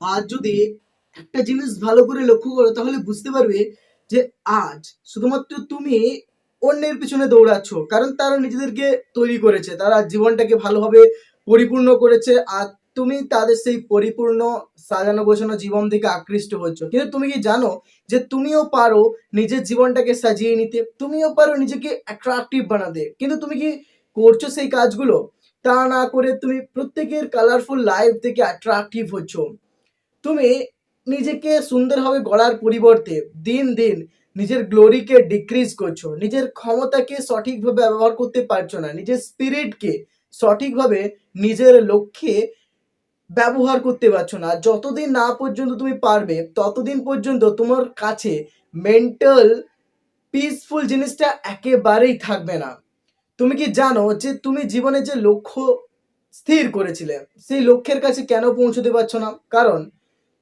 আজ যদি একটা জিনিস ভালো করে লক্ষ্য করো, তাহলে বুঝতে পারবে যে আজ শুধুমাত্র তুমি অন্যের পিছনে দৌড়াচ্ছ, কারণ তারা নিজেদেরকে তৈরি করেছে, তারা জীবনটাকে ভালোভাবে পরিপূর্ণ করেছে, আর তুমি তাদের সেই পরিপূর্ণ সাজানো গোছানো জীবন থেকে আকৃষ্ট হচ্ছ। কিন্তু তুমি কি জানো যে তুমিও পারো নিজের জীবনটাকে সাজিয়ে নিতে, তুমিও পারো নিজেকে অ্যাট্রাকটিভ বানাতে, কিন্তু তুমি কি করছ সেই কাজগুলো? তা না করে তুমি প্রত্যেকের কালারফুল লাইফ থেকে অ্যাট্রাকটিভ হচ্ছ। তুমি নিজেকে সুন্দরভাবে গড়ার পরিবর্তে দিন দিন নিজের গ্লোরিকে ডিক্রিজ করছ, নিজের ক্ষমতাকে সঠিকভাবে ব্যবহার করতে পারছ না, নিজের স্পিরিটকে সঠিকভাবে নিজের লক্ষ্যে ব্যবহার করতে পারছ না। যতদিন না পর্যন্ত তুমি পারবে, ততদিন পর্যন্ত তোমার কাছে মেন্টাল পিসফুল জিনিসটা একেবারেই থাকবে না। তুমি কি জানো যে তুমি জীবনে যে লক্ষ্য স্থির করেছিলে, সেই লক্ষ্যের কাছে কেন পৌঁছতে পারছ না? কারণ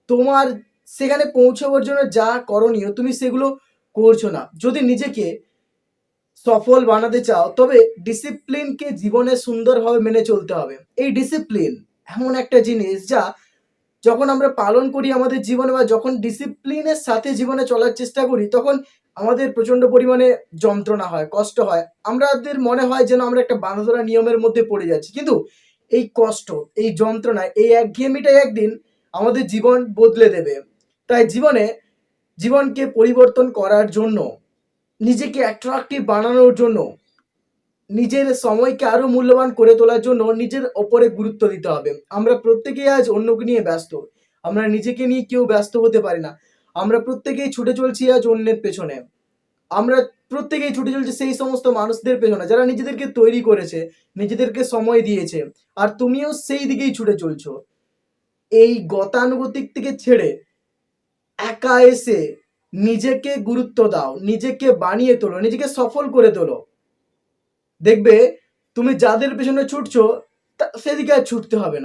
তোমার সেখানে পৌঁছাবার জন্য যা করণীয়, তুমি সেগুলো করছ না। যদি নিজেকে সফল বানাতে চাও, তবে ডিসিপ্লিনকে জীবনে সুন্দরভাবে মেনে চলতে হবে। এই ডিসিপ্লিন এমন একটা জিনিস যা যখন আমরা পালন করি আমাদের জীবনে বা যখন ডিসিপ্লিনের সাথে জীবনে চলার চেষ্টা করি, তখন আমাদের প্রচণ্ড পরিমাণে যন্ত্রণা হয়, কষ্ট হয়। আমাদের মনে হয় যেন আমরা একটা বাঁধা নিয়মের মধ্যে পড়ে যাচ্ছি। কিন্তু এই কষ্ট, এই যন্ত্রণা, এই একঘেয়েমিটাই একদিন আমাদের জীবন বদলে দেবে। তাই জীবনে জীবনকে পরিবর্তন করার জন্য, নিজেকে অ্যাট্রাকটিভ বানানোর জন্য, নিজের সময়কে আরও মূল্যবান করে তোলার জন্য নিজের ওপরে গুরুত্ব দিতে হবে। আমরা প্রত্যেকেই আজ অন্যকে নিয়ে ব্যস্ত। আমরা নিজেকে নিয়ে কেউ ব্যস্ত হতে পারি না। আমরা প্রত্যেকেই ছুটে চলছি আজ অন্যের পেছনে। আমরা প্রত্যেকেই ছুটে চলছি সেই সমস্ত মানুষদের পেছনে, যারা নিজেদেরকে তৈরি করেছে, নিজেদেরকে সময় দিয়েছে, আর তুমিও সেই দিকেই ছুটে চলছো। এই গতানুগতিক থেকে ছেড়ে একা এসে নিজেকে গুরুত্ব দাও, নিজেকে বানিয়ে তোলো, নিজেকে সফল করে তোলো। দেখবে তুমি যাদের পেছনে ছুটছো সেদিকে আর ছুটতে হবে না।